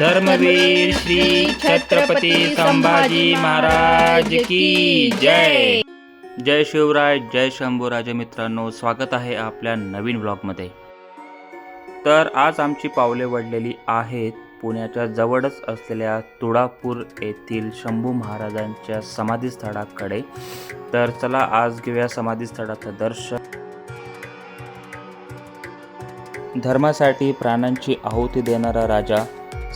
धर्मवीर श्री छत्रपती संभाजी महाराज की जय. जय शिवराय जय शंभूराजे मित्रांनो स्वागत आहे आपल्या नवीन ब्लॉगमध्ये. तर आज आमची पावले वडलेली आहेत पुण्याच्या जवळच असलेल्या तुळापूर येथील शंभू महाराजांच्या समाधीस्थळाकडे. तर चला आज घेऊया समाधीस्थळाचं दर्शन. धर्मासाठी प्राणांची आहुती देणारा राजा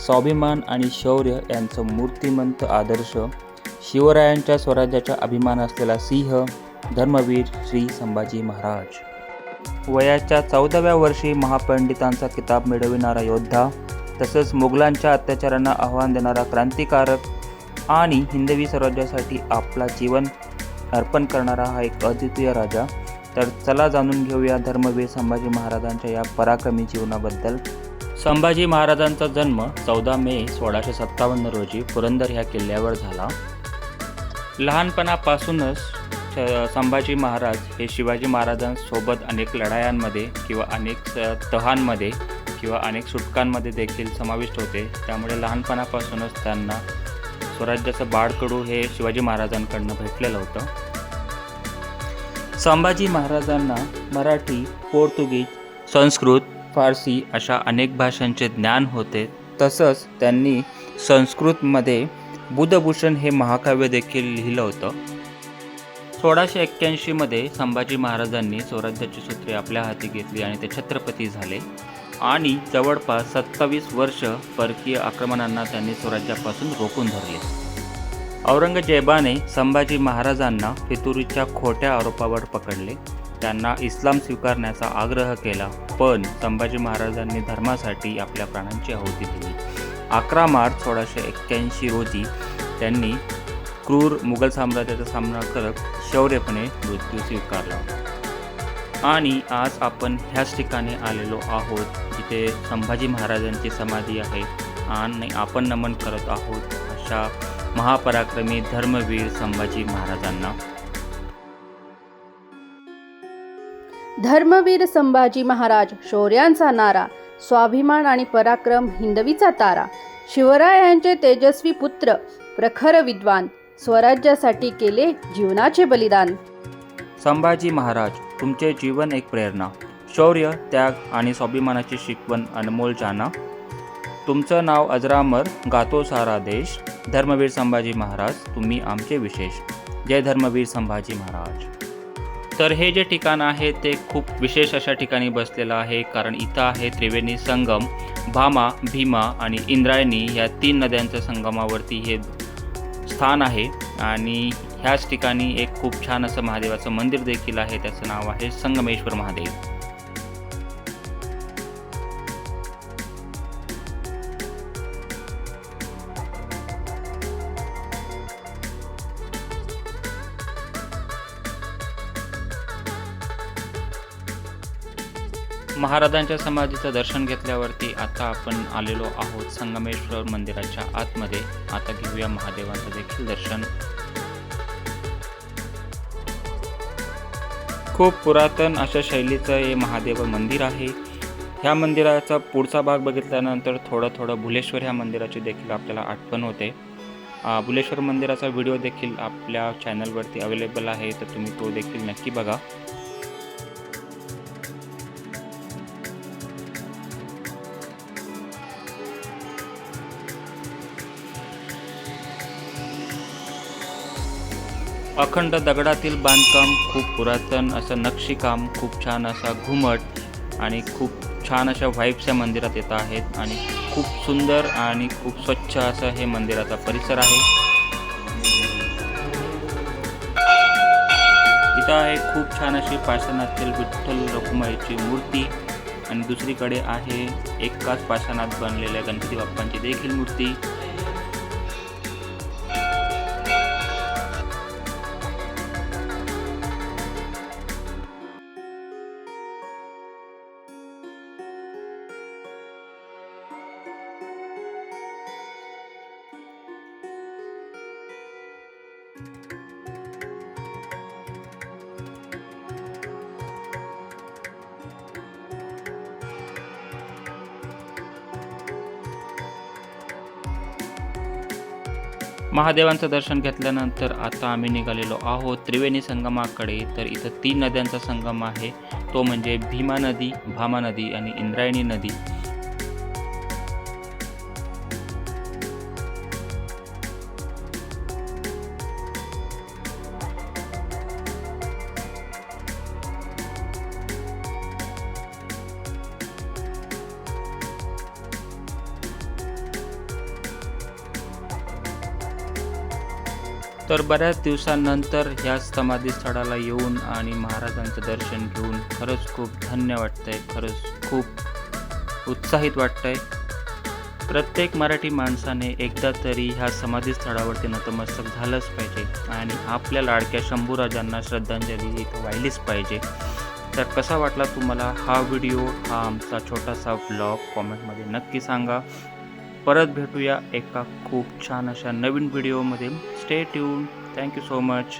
स्वाभिमान आणि शौर्य यांचं मूर्तिमंत आदर्श शिवरायांच्या स्वराज्याचा अभिमान असलेला सिंह धर्मवीर श्री संभाजी महाराज. वयाच्या चौदाव्या वर्षी महापंडितांचा किताब मिळविणारा योद्धा तसंच मुघलांच्या अत्याचारांना आव्हान देणारा क्रांतिकारक आणि हिंदवी स्वराज्यासाठी आपला जीवन अर्पण करणारा हा एक अद्वितीय राजा. तर चला जाणून घेऊया धर्मवीर संभाजी महाराजांच्या या पराक्रमी जीवनाबद्दल. संभाजी महाराजांचा जन्म चौदा मे सोळाशे सत्तावन्न रोजी पुरंदर ह्या किल्ल्यावर झाला. लहानपणापासूनच संभाजी महाराज हे शिवाजी महाराजांसोबत अनेक लढायांमध्ये किंवा अनेक तहांमध्ये किंवा अनेक सुटकांमध्ये देखील समाविष्ट होते. त्यामुळे लहानपणापासूनच त्यांना स्वराज्याचं बाळकडू हे शिवाजी महाराजांकडनं भेटलेलं होतं. संभाजी महाराजांना मराठी पोर्तुगीज संस्कृत फारसी अशा अनेक भाषांचे ज्ञान होते. तसंच त्यांनी संस्कृतमध्ये बुधभूषण हे महाकाव्य देखील लिहिलं होतं. सोळाशे एक्क्याऐंशीमध्ये संभाजी महाराजांनी स्वराज्याची सूत्रे आपल्या हाती घेतली आणि ते छत्रपती झाले. आणि जवळपास सत्तावीस वर्ष परकीय आक्रमणांना त्यांनी स्वराज्यापासून रोखून धरले. औरंगजेबाने संभाजी महाराजांना फितुरीच्या खोट्या आरोपावर पकडले. त्यांना इस्लाम स्वीकारण्याचा आग्रह केला पण संभाजी महाराजांनी धर्मासाठी आपल्या प्राणांची आहुती दिली. अकरा मार्च सोळाशे एक्क्याऐंशी रोजी त्यांनी क्रूर मुघल साम्राज्याचा सामना करत शौर्यपणे मृत्यू स्वीकारला. आणि आज आपण ह्याच ठिकाणी आलेलो आहोत जिथे संभाजी महाराजांची समाधी आहे आणि आपण नमन करत आहोत अशा महापराक्रमी धर्मवीर संभाजी महाराजांना. धर्मवीर संभाजी महाराज शौर्यांचा नारा स्वाभिमान आणि पराक्रम हिंदवीचा तारा. शिवरायांचे तेजस्वी पुत्र प्रखर विद्वान स्वराज्यासाठी केले जीवनाचे बलिदान. संभाजी महाराज तुमचे जीवन एक प्रेरणा. शौर्य त्याग आणि स्वाभिमानाची शिकवण अनमोल जाना. तुमचं नाव अजरामर गातो सारा देश. धर्मवीर संभाजी महाराज तुम्ही आमचे विशेष. जय धर्मवीर संभाजी महाराज. तर हे जे ठिकाण आहे ते खूप विशेष अशा ठिकाणी बसलेलं आहे कारण इथं आहे त्रिवेणी संगम भामा भीमा आणि इंद्रायणी या तीन नद्यांच्या संगमावरती हे स्थान आहे. आणि ह्याच ठिकाणी एक खूप छान असं महादेवाचं मंदिर देखील आहे त्याचं नाव आहे संगमेश्वर महादेव. महाराजांच्या समाधीचं दर्शन घेतल्यावरती आता आपण आलेलो आहोत संगमेश्वर मंदिराच्या आतमध्ये. आता घेऊया महादेवांचं देखील दर्शन. खूप पुरातन अशा शैलीचं हे महादेव मंदिर आहे. ह्या मंदिराचा पुढचा भाग बघितल्यानंतर थोडं थोडं भुलेश्वर ह्या मंदिराची देखील आपल्याला आठवण होते. भुलेश्वर मंदिराचा व्हिडिओ देखील आपल्या चॅनलवरती अवेलेबल आहे तर तुम्ही तो देखील नक्की बघा. अखंड दगडातील बांधकाम खूप पुरातन असं नक्षीकाम खूप छान असा घुमट आणि खूप छान अशा व्हाईब्स या मंदिरात येत आहेत आणि खूप सुंदर आणि खूप स्वच्छ असं हे मंदिराचा परिसर आहे. इथं आहे खूप छान अशी पाषाणातील विठ्ठल रखुमाईची मूर्ती आणि दुसरीकडे आहे एकाच पाषाणात बनलेल्या गणपती बाप्पांची देखील मूर्ती. महादेवांचं दर्शन घेतल्यानंतर आता आम्ही निघालेलो आहोत त्रिवेणी संगमाकडे. तर इथं तीन नद्यांचा संगम आहे. तो म्हणजे भीमा नदी भामा नदी आणि इंद्रायणी नदी. तर बऱ्याच दिवसांनंतर ह्या समाधी स्थळाला येऊन आणि महाराजांचं दर्शन घेऊन खरंच खूप धन्य वाटतंय खरंच खूप उत्साहित वाटतंय. प्रत्येक मराठी माणसाने एकदा तरी ह्या समाधी स्थळावरती नतमस्तक झालंच पाहिजे आणि आपल्या लाडक्या शंभूराजांना श्रद्धांजली इथं व्हायलीच पाहिजे. तर कसा वाटला तुम्हाला हा व्हिडिओ? हा आमचा छोटासा ब्लॉग कॉमेंटमध्ये नक्की सांगा. परत भेटूया एका खूप छान अशा नवीन व्हिडिओमध्ये stay tune thank you so much